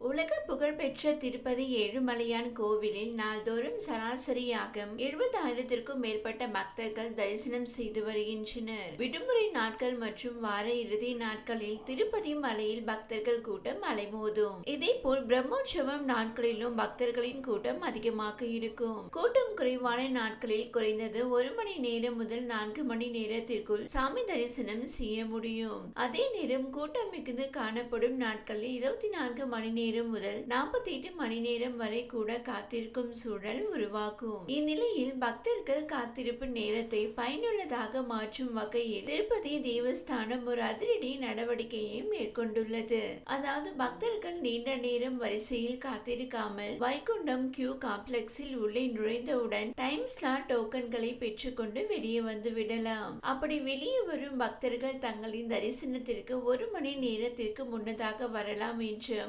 உலக புகழ்பெற்ற திருப்பதி ஏழுமலையான் கோவிலில் நாள்தோறும் சராசரியாக எழுபதாயிரத்திற்கும் மேற்பட்ட பக்தர்கள் தரிசனம் செய்து வருகின்றனர். விடுமுறை நாட்கள் மற்றும் வார இறுதி நாட்களில் திருப்பதி மலையில் பக்தர்கள் கூட்டம் அலைமோதும். இதேபோல் பிரம்மோற்சவம் நாட்களிலும் பக்தர்களின் கூட்டம் அதிகமாக இருக்கும். கூட்டம் குறைவான நாட்களில் குறைந்தது ஒரு மணி நேரம் முதல் நான்கு மணி நேரத்திற்குள் சாமி தரிசனம் செய்ய முடியும். அதே நேரம் கூட்டம் மிகுந்து காணப்படும் நாட்களில் இருபத்தி நான்கு மணி நேரம் முதல் நாற்பத்தி எட்டு மணி நேரம் வரை கூட காத்திருக்கும் சூழல் உருவாகும். இந்நிலையில் பக்தர்கள் காத்திருப்பு நேரத்தை பயனுள்ளதாக மாற்றும் வகையில் திருப்பதி தேவஸ்தானம் ஒரு அதிரடி நடவடிக்கையை மேற்கொண்டுள்ளது. அதாவது பக்தர்கள் நீண்ட நேரம் வரிசையில் காத்திருக்காமல் வைகுண்டம் கியூ காம்ப்ளெக்ஸில் உள்ளே நுழைந்தவுடன் டைம் ஸ்லாட் டோக்கன்களை பெற்றுக்கொண்டு வெளியே வந்து விடலாம். அப்படி வெளியே வரும் பக்தர்கள் தங்களின் தரிசனத்திற்கு ஒரு மணி நேரத்திற்கு முன்னதாக வரலாம் என்ற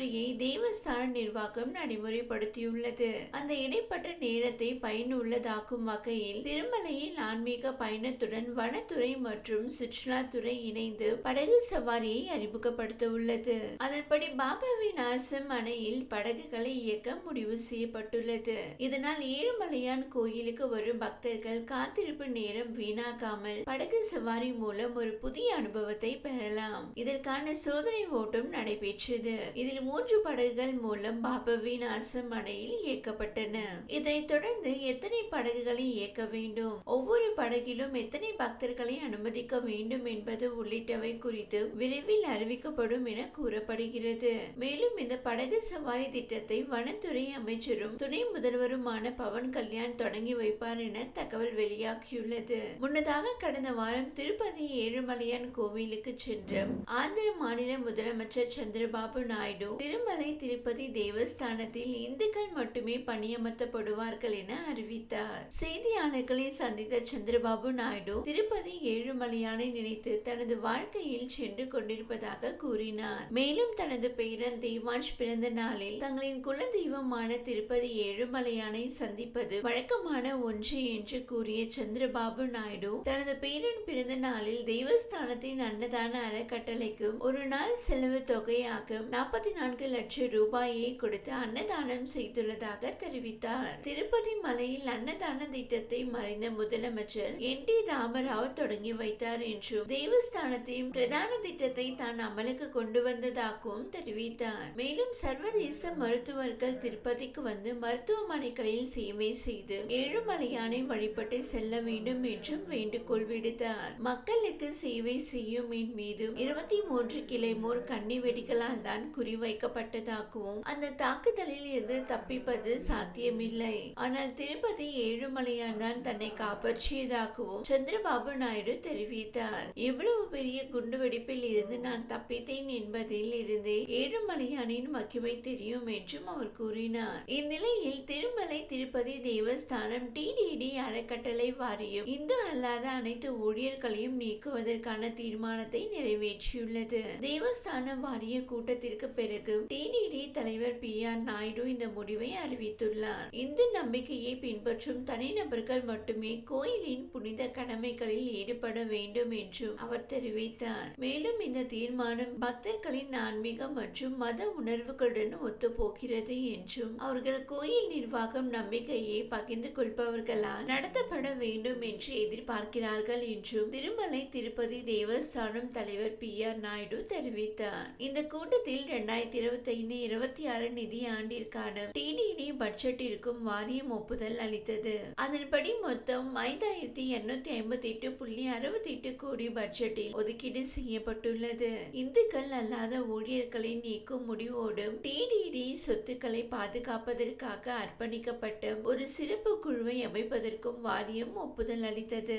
நடைமுறையை தேவஸ்தான நிர்வாகம் நடைமுறைப்படுத்தியுள்ளது. அந்த இடைப்பட்ட நேரத்தை பயனுள்ளதாக்கும் வகையில் திருமலையில் ஆன்மீக பயணத்துடன் வனத்துறை மற்றும் சுற்றுலாத்துறை இணைந்து படகு சவாரியை அறிமுகப்படுத்த உள்ளது அதன்படி பாபாவின் ஆசம் அணையில் படகுகளை இயக்க முடிவு செய்யப்பட்டுள்ளது. இதனால் ஏழுமலையான் கோயிலுக்கு வரும் பக்தர்கள் காத்திருப்பு நேரம் வீணாக்காமல் படகு சவாரி மூலம் ஒரு புதிய அனுபவத்தை பெறலாம். இதற்கான சோதனை ஓட்டம் நடைபெற்றது. இதில் மூன்று படகுகள் மூலம் பாபாவின் விநாசம் அணையில் இயக்கப்பட்டன. இதைத் தொடர்ந்து எத்தனை படகுகளை இயக்க வேண்டும்? ஒவ்வொரு படகிலும் எத்தனை பக்தர்களை அனுமதிக்க வேண்டும் என்பது உள்ளிட்டவை குறித்து விரைவில் அறிவிக்கப்படும் என கூறப்படுகிறது. மேலும் இந்த படகு சவாரி திட்டத்தை வனத்துறை அமைச்சரும் துணை முதல்வருமான பவன் கல்யாண் தொடங்கி வைப்பார் என தகவல் வெளியாகியுள்ளது. முன்னதாக கடந்த வாரம் திருப்பதி ஏழுமலையான் கோவிலுக்கு சென்ற ஆந்திர மாநில முதலமைச்சர் சந்திரபாபு நாயுடு திருமலை திருப்பதி தேவஸ்தானத்தில் இந்துக்கள் மட்டுமே பணியமர்த்தப்படுவார்கள் என அறிவித்தார். செய்தியாளர்களை சந்தித்த சந்திரபாபு நாயுடு திருப்பதி ஏழுமலையானை நினைத்து தனது வாழ்க்கையில் சென்று கொண்டிருப்பதாக கூறினார். மேலும் தனது பேரன் தேவான்ஷ் பிறந்த நாளில் தங்களின் குலதெய்வமான திருப்பதி ஏழுமலையானை சந்திப்பது வழக்கமான ஒன்று என்று கூறிய சந்திரபாபு நாயுடு தனது பேரன் பிறந்த நாளில் தேவஸ்தானத்தின் அன்னதான அறக்கட்டளைக்கும் ஒரு நாள் செலவு தொகையாக நாற்பத்தி நாலு நான்கு லட்சம் ரூபாயை கொடுத்து அன்னதானம் செய்துள்ளதாக தெரிவித்தார். திருப்பதி மலையில் அன்னதான திட்டத்தை மறைந்த முதலமைச்சர் என். டி. ராமராவ் தொடங்கி வைத்தார் என்றும் தேவஸ்தானத்தின் பிரதான திட்டத்தை தான் அமலுக்கு கொண்டு வந்ததாகவும் தெரிவித்தார். மேலும் சர்வதேச மருத்துவர்கள் திருப்பதிக்கு வந்து மருத்துவமனைகளில் சேவை செய்து ஏழுமலையானை வழிபட்டு செல்ல வேண்டும் என்றும் வேண்டுகோள் விடுத்தார். மக்களுக்கு சேவை செய்யும் என் மீது இருபத்தி மூன்று கிளைமோர் கன்னி வெடிகளால் தான் குறிவை குறிவைக்கப்பட்டதாகவும் அந்த தாக்குதலில் இருந்து தப்பிப்பது சாத்தியமில்லை. ஆனால் திருப்பதி ஏழுமலையான் தான் தன்னை காப்பாற்றியதாகவும் சந்திரபாபு நாயுடு தெரிவித்தார். இவ்வளவு பெரிய குண்டுவெடிப்பில் இருந்து நான் தப்பித்தேன் என்பதில் இருந்து ஏழுமலையானின் மகிமை தெரியும் என்றும் அவர் கூறினார். இந்நிலையில் திருமலை திருப்பதி தேவஸ்தானம் டிடிடி அறக்கட்டளை வாரியம் இந்து அல்லாத அனைத்து ஊழியர்களையும் நீக்குவதற்கான தீர்மானத்தை நிறைவேற்றியுள்ளது. தேவஸ்தான வாரிய கூட்டத்திற்கு பிறகு டிடிடி தலைவர் பி. ஆர். நாயுடு இந்த முடிவை அறிவித்துள்ளார். இந்து நம்பிக்கையை பின்பற்றும் தனிநபர்கள் மட்டுமே கோயிலின் புனித கடமைகளில் ஈடுபட வேண்டும் என்றும் அவர் தெரிவித்தார். மேலும் இந்த தீர்மானம் பக்தர்களின் ஆன்மீக மற்றும் மத உணர்வுகளுடன் ஒத்துப்போகிறது என்றும் அவர்கள் கோயில் நிர்வாகம் நம்பிக்கையை பகிர்ந்து கொள்பவர்களால் நடத்தப்பட வேண்டும் என்று எதிர்பார்க்கிறார்கள் என்றும் திருமலை திருப்பதி தேவஸ்தானம் தலைவர் பி. ஆர். நாயுடு தெரிவித்தார். இந்த கூட்டத்தில் இரண்டாயிரத்தி இருபத்தி ஐந்து இருபத்தி ஆறு நிதி ஆண்டிற்கான டிடிடி பட்ஜெட்டிற்கும் வாரியம் ஒப்புதல் அளித்தது. அதன்படி மொத்தம் ஐந்தாயிரத்தி இருநூத்தி ஐம்பத்தி எட்டு புள்ளி அறுபத்தி எட்டு கோடி பட்ஜெட்டில் ஒதுக்கீடு செய்யப்பட்டுள்ளது. இந்துக்கள் அல்லாத ஊழியர்களை நீக்கும் முடிவோடு டிடிடி சொத்துக்களை பாதுகாப்பதற்காக அர்ப்பணிக்கப்பட்ட ஒரு சிறப்பு குழுவை அமைப்பதற்கும் வாரியம் ஒப்புதல் அளித்தது.